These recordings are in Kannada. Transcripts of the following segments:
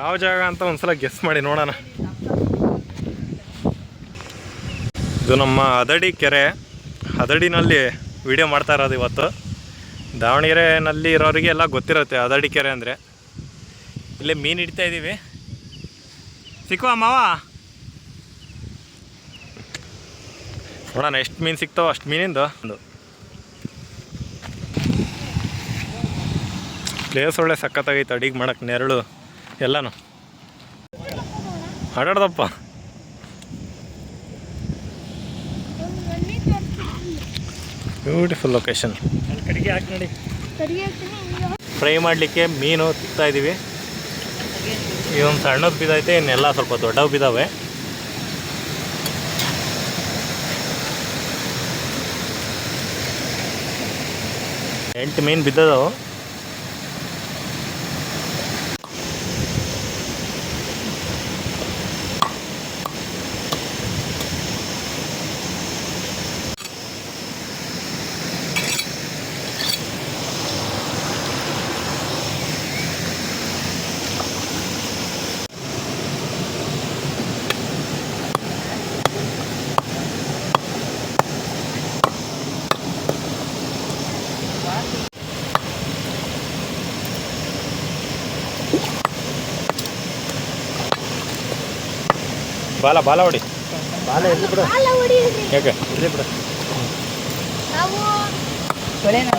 ಯಾವ ಜಾಗ ಅಂತ ಒಂದ್ಸಲ ಗೆಸ್ ಮಾಡಿ ನೋಡೋಣ. ಇದು ನಮ್ಮ ಹದಡಿ ಕೆರೆ. ಹದಡಿನಲ್ಲಿ ವಿಡಿಯೋ ಮಾಡ್ತಾ ಇರೋದು ಇವತ್ತು. ದಾವಣಗೆರೆನಲ್ಲಿ ಇರೋರಿಗೆ ಎಲ್ಲ ಗೊತ್ತಿರುತ್ತೆ ಹದಡಿ ಕೆರೆ ಅಂದರೆ. ಇಲ್ಲೇ ಮೀನು ಹಿಡಿತಾ ಇದ್ದೀವಿ ಸಿಕ್ಕುವ ಮಾವ? ನೋಡೋಣ, ಎಷ್ಟು ಮೀನು ಸಿಗ್ತಾವ ಅಷ್ಟು ಮೀನಿಂದು. ಒಂದು ಪ್ಲೇಸ್ ಒಳ್ಳೆ ಸಖತ್ತಾಗೈತೆ, ಅಡಿಗೆ ಮಾಡಕ್ಕೆ ನೆರಳು. ಎಲ್ಲನೂ. ಆಡಾಡ್ದಪ್ಪ ಬ್ಯೂಟಿಫುಲ್ ಲೊಕೇಶನ್ ಫ್ರೈ ಮಾಡಲಿಕ್ಕೆ ಮೀನು ತಿಕ್ತಾ ಇದ್ದೀವಿ ಒಂದು ಸಣ್ಣದು ಬಿದ್ದೈತೆ, ಇನ್ನೆಲ್ಲ ಸ್ವಲ್ಪ ದೊಡ್ಡವು ಬಿದ್ದಾವೆ. ಎಂಟು ಮೀನು ಬಿದ್ದದವು. ಬಾಲ ಬಾಲ ಹೊಡಿ. ಬಾಲ ಎಲ್ಲಿ ಬಿಡು. ಯಾಕೆ? ಇಲ್ಲಿ ಬಿಡು. ತೊಳೆನಾ?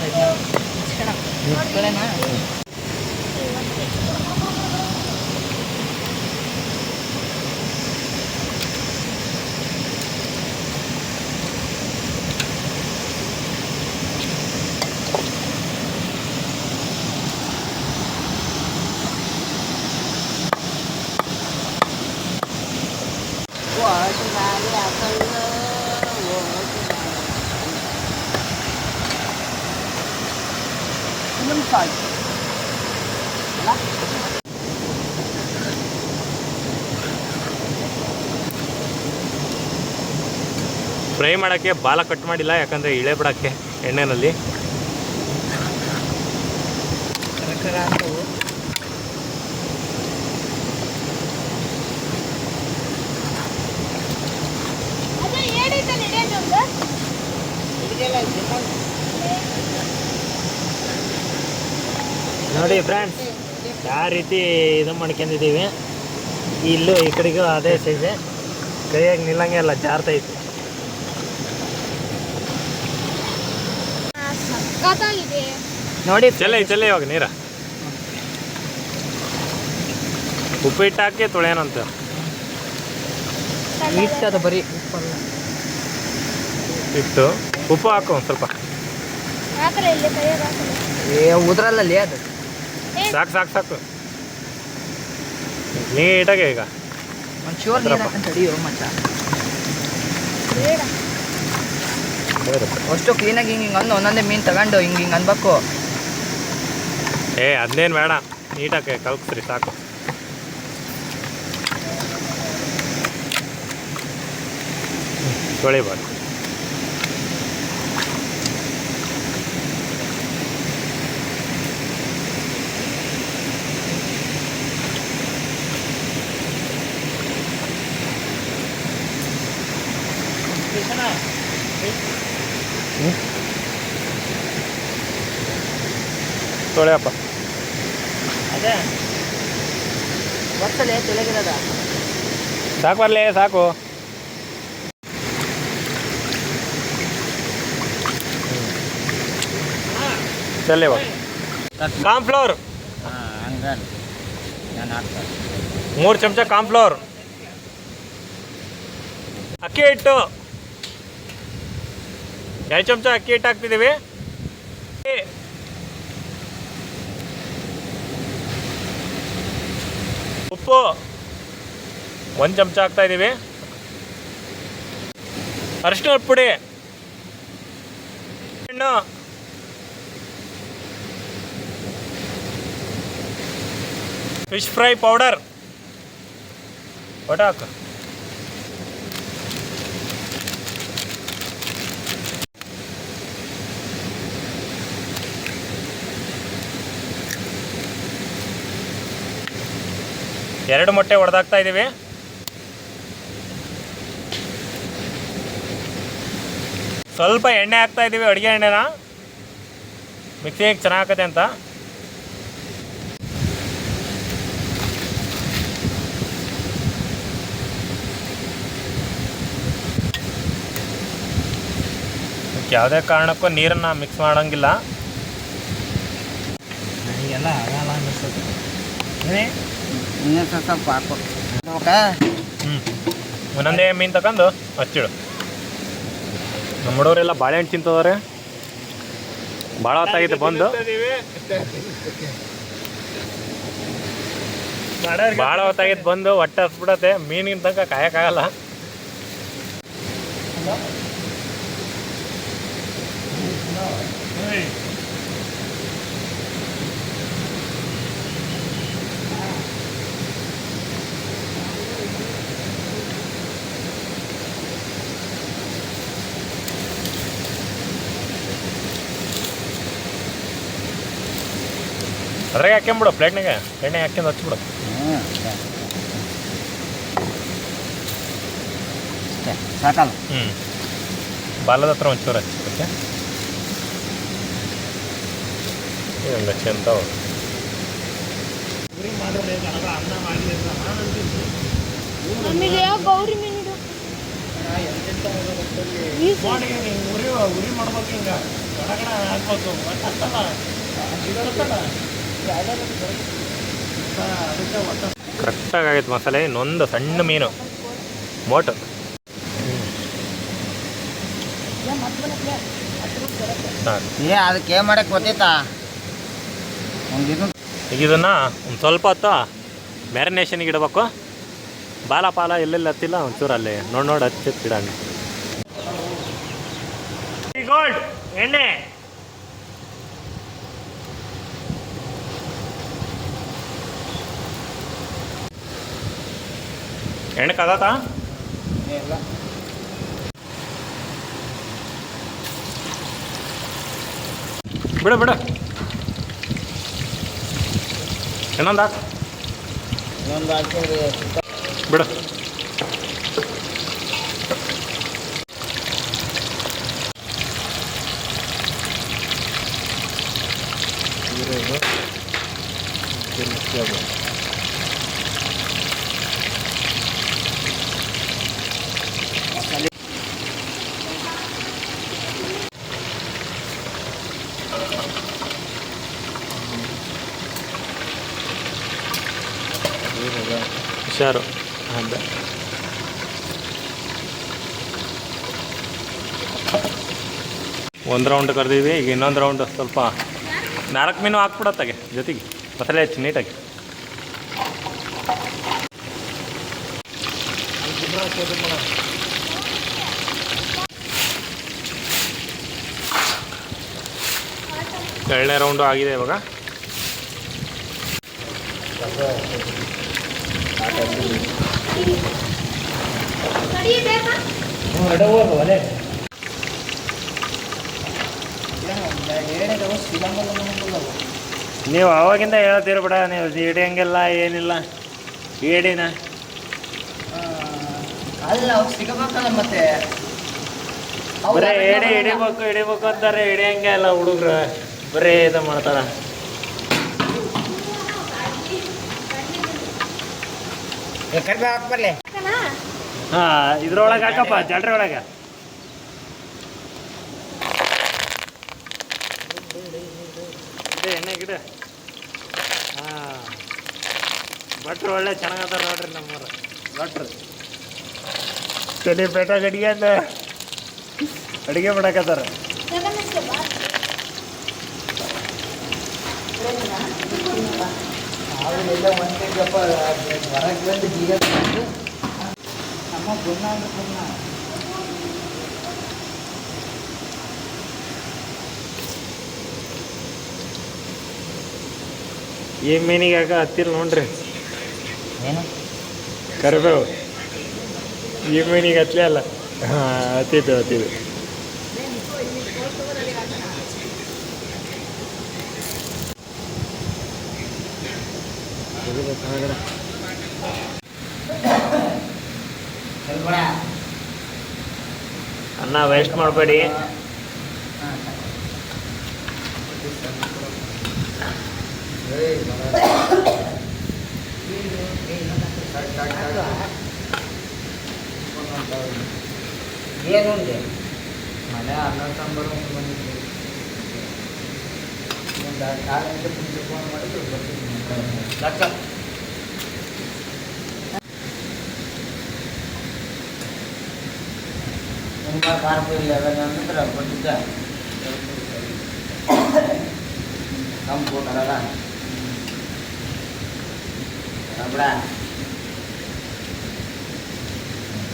ಫ್ರೈ ಮಾಡೋಕ್ಕೆ ಬಾಲ ಕಟ್ ಮಾಡಿಲ್ಲ, ಯಾಕಂದರೆ ಇಳೆ ಬಿಡೋಕ್ಕೆ ಎಣ್ಣೆನಲ್ಲಿ. ನೋಡಿ ಫ್ರೆಂಡ್ಸ್ ಯಾವ ರೀತಿ ಇದು ಮಾಡ್ಕೊಂಡಿದ್ದೀವಿ. ಇಲ್ಲೂ ಈ ಕಡೆಗೂ ಅದೇ ಸೈಜೆ ಕೈಯಾಗಿ ನಿಲ್ಲಂಗೆ ಎಲ್ಲ ಜಾರ್ತೈತಿ ಸಖತ್ತಾಗಿದೆ ನೋಡಿ ಚೆಲ್ಲ ಚೆಲ್ಲ ಇವಾಗ ನೀರ. ಉಪ್ಪಿಟ್ಟು ಹಾಕಿ ತೊಳೆಯೋಣಂತ ಇಟ್ಟದ ಬರೀ ಉಪ್ಪಲ್ಲ. ಇಟ್ಟು ಉಪ್ಪು ಹಾಕು ಒಂದು ಸ್ವಲ್ಪ. ಏ ಉದ್ರಲ್ಲಲ್ಲಿ ಅದು. ಸಾಕು ಸಾಕು ಸಾಕು. ನೀಟಾಗೆ ಈಗ. ಒಂಚೂರು ನೀರು ತಡಿಯೋ ಮಚ್ಚ. ಬೇಡ. ಅಷ್ಟು ಕ್ಲೀನಾಗಿ ಹಿಂಗೆ ಹಿಂಗೆ ಅಂದು ಒಂದೊಂದೇ ಮೀನು ತಗೊಂಡು ಹಿಂಗೆ ಹಿಂಗೆ ಅನ್ಬೇಕು ಏ ಅದನ್ನೇನು ಬೇಡ. ನೀಟಾಗಿ ಕಲ್ಸ್ರಿ ಸಾಕು. ತೊಳಿಬಾರ್ದು ತೊಳೆಯಪ್ಪ ಅದೇ. ಒತ್ತಲೆ ತೊಳಗಿರದ ಸಾಕು ಬರಲೇ ಸಾಕು. ಚಲ್ಲೇ ಕಾಂಫ್ಲೋರ್ ಮೂರು ಚಮಚ ಕಾಂಫ್ಲೋರ್ ಅಕ್ಕಿ ಹಿಟ್ಟು. ಎರಡು ಚಮಚ ಅಕ್ಕಿ ಹಿಟ್ಟು ಹಾಕ್ತಿದ್ದೀವಿ. ಉಪ್ಪು ಒಂದು ಚಮಚ ಹಾಕ್ತಾ ಇದ್ದೀವಿ ಅರಿಶಿನ ಪುಡಿ. ಹಣ್ಣು. Fish fry powder. ಒಟ ಎರಡು ಮೊಟ್ಟೆ ಹೊಡೆದಾಕ್ತಾ ಇದ್ದೀವಿ. ಸ್ವಲ್ಪ ಎಣ್ಣೆ ಹಾಕ್ತಾ ಇದ್ದೀವಿ ಅಡುಗೆ ಎಣ್ಣೆನ. ಮಿಕ್ಸಿಗೆ ಚೆನ್ನಾಗತ್ತೆ ಅಂತ. ಯಾವುದೇ ಕಾರಣಕ್ಕೂ ನೀರನ್ನು ಮಿಕ್ಸ್ ಮಾಡೋಂಗಿಲ್ಲ. ನನಗೆಲ್ಲ ಆಗಲ್ಲ ಅನಿಸ್ತದೆ ಇನ್ನೂ ಸ್ವಲ್ಪ ಸ್ವಲ್ಪ ಹಾಕು? ಹ್ಞೂ ಒಂದೊಂದೇ ಮೀನು ತಗೊಂಡು ಹಚ್ಚಿಡು. ನಮ್ಮ ಹುಡುಗರೆಲ್ಲ ಬಾಳೆಹಣ್ಣು ತಿಂತದವ್ರೆ ಭಾಳ ಹೊತ್ತಾಗಿದೆ ಬಂದು. ಭಾಳ ಹೊತ್ತಾಗಿದ್ದು ಬಂದು ಹೊಟ್ಟೆ ಹಸ್ಬಿಡತ್ತೆ. ಮೀನಿನ ತನಕ ಕಾಯಕ್ಕಾಗಲ್ಲ. ಅದ್ರಾಗೆ ಹಾಕ್ಯಂಬಿಡು ಪ್ಲೇಟ್ನಾಗ. ಎಣ್ಣೆ ಹಾಕ್ಯಂದು ಹಚ್ಬಿಡು. ಅಷ್ಟೇ. ಸಾಕಲ್ಲ ಹ್ಞೂ ಬಾಲದ ಹತ್ರ ಒಂಚೂರು ಹಚ್ಚಿ ಆಮೇಲೆ ಯಾವ ಗೌರಿ ಮೀನು ಇಡು. ಈ ಸ- ಕರೆಕ್ಟಾಗಿ ಆಗೈತೆ ಮಸಾಲೆ. ಇನ್ನೊಂದು ಸಣ್ಣ ಮೀನು. ಮೋಟ ಏ ಅದಕ್ಕೆ ಏನು ಮಾಡಕ್ಕೆ ಗೊತ್ತೈತಾ? ಈಗ ಇದನ್ನು ಒಂದು ಸ್ವಲ್ಪ ಹೊತ್ತು ಮ್ಯಾರಿನೇಷನ್ಗೆ ಇಡಬೇಕು. ಬಾಲ ಪಾಲ ಎಲ್ಲೆಲ್ಲಿ ಹತ್ತಿಲ್ಲ ಒಂಚೂರು ಅಲ್ಲಿ. ನೋಡಿ ನೋಡಿ ಹಚ್ಚಿ ಇಡೋಣ ಎಣ್ಣೆ. ಎಣ್ಣೆ ಕದಾತಾ? ಬಿಡು ಬಿಡು. ಇನ್ನೊಂದು ಹಾಕು. ಇನ್ನೊಂದು ಬಿಡು. ಹುಷಾರು. ಅದ. ಒಂದು ರೌಂಡ್ ಕರೆದೀವಿ ಈಗ ಇನ್ನೊಂದು ರೌಂಡ್ ಸ್ವಲ್ಪ ನಾಲ್ಕು ಮೀನು ಹಾಕ್ಬಿಡತ್ತಾಗೆ ಜೊತೆಗೆ. ಮಸಾಲೆ ಹಚ್ಚಿ ನೀಟಾಗಿ. ಎರಡನೇ ರೌಂಡು ಆಗಿದೆ ಇವಾಗ? ನೀವು ಅವಾಗಿಂದ ಹೇಳ್ತೀರ ಬಿಡ, ನೀವು ಹಿಡಿಯಂಗಿಲ್ಲ ಏನಿಲ್ಲ ಏಡಿನ ಅಲ್ಲ ಸಿಗಬೇಕಲ್ಲ ಮತ್ತೆ ಬರೀ, ಏಡಿ ಹಿಡಿಬೇಕು ಹಿಡಿಬೇಕು ಅಂತಾರೆ, ಹಿಡಿಯಂಗೆ ಇಲ್ಲ ಹುಡುಗ್ರು. ಬರೀ ಇದು ಮಾಡ್ತಾರ. ಕಡಿಮೆ ಹಾಕಿ ಬರಲಿ ಹಾಕನಾ? ಹಾ ಇದ್ರೊಳಗೆ ಹಾಕಪ್ಪ ಜಾಲ್ರಿ ಒಳಗೆ ಇದೆ ಎಣ್ಣೆ ಗಿಡ ಹಾಂ ಭಟ್ರು ಒಳ್ಳೆ ಚೆನ್ನಾಗದಾರ ನೋಡ್ರಿ ನಮ್ಮವ್ರು ಭಟ್ರು ತಲೆ ಪೇಟ ಗಡಿಗೆ ಅಂತ ಅಡುಗೆ ಮಾಡಕತ್ತಾರ ಅವೆಲ್ಲ ಒಂದು ಗಪ್ಪ ಹೊರಗೆ ಬಂದು ಬೀಗ ತಗೊಂಡು ನಮ್ಮ ಗುಣ ಅಂದ್ರೆ ಗುಣ ಈ ಮೀನಿಗೆ ಯಾಕೆ ಹತ್ತಿರ ನೋಡ್ರಿ ಏನು ಕರಿಬೇವು ಈ ಮೀನಿಗೆ ಹತ್ತಲೇ ಅಲ್ಲ ಹಾಂ ಹತ್ತಿದ್ದು ಹತ್ತಿದ್ದು ಕೊಡ ಅನ್ನ ವೇಸ್ಟ್ ಮಾಡಬೇಡಿ. ಏನು ಉಂಡೆ ಮನೆ ಅನ್ನ ಸಾಂಬಾರು ಬಂದಿದ್ದೆ ಒಂದು ಕಾಲು ಫೋನ್ ಮಾಡಿದ್ರು ಬರ್ತೀನಿ. ಲಕ್ಕ ತುಂಬ ಖಾರ ಇಲ್ಲ ಬಂದಿದ್ದ ಕಮ್ಮಿ ಕೊಟ್ಟಾರಲ್ಲ ರಬಡ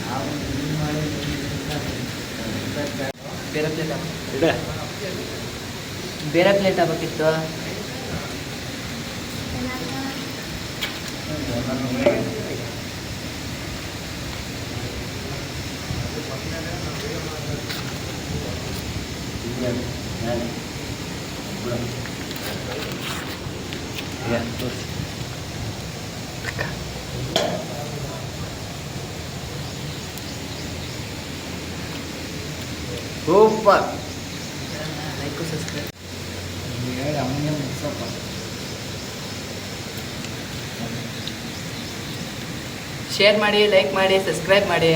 ನಾವು ಬೇರೆ ಪ್ಲೇಟ್ ಬೇರೆ ಪ್ಲೇಟ್ Opa! ಶೇರ್ ಮಾಡಿ ಲೈಕ್ ಮಾಡಿ ಸಬ್ಸ್ಕ್ರೈಬ್ ಮಾಡಿ.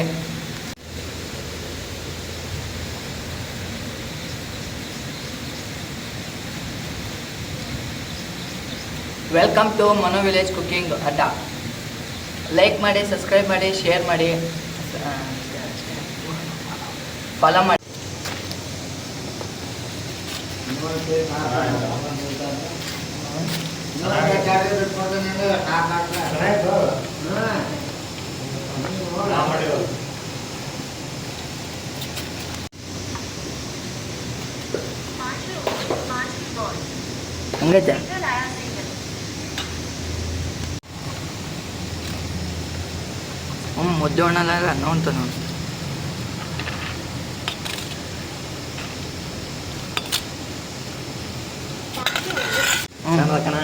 Welcome to Mano village cooking ಅಡ್ಡ ಲೈಕ್ ಮಾಡಿ ಸಬ್ಸ್ಕ್ರೈಬ್ ಮಾಡಿ ಶೇರ್ ಮಾಡಿ. ಫಾಲೋ ಮಾಡಿ. ಹಂಗೈತೆ ಹ್ಞೂ ಮುದ್ದೆ ಒಣ್ಣಲ್ಲ ನೋಡ್ತ ನೋಡಿ ಹ್ಞೂ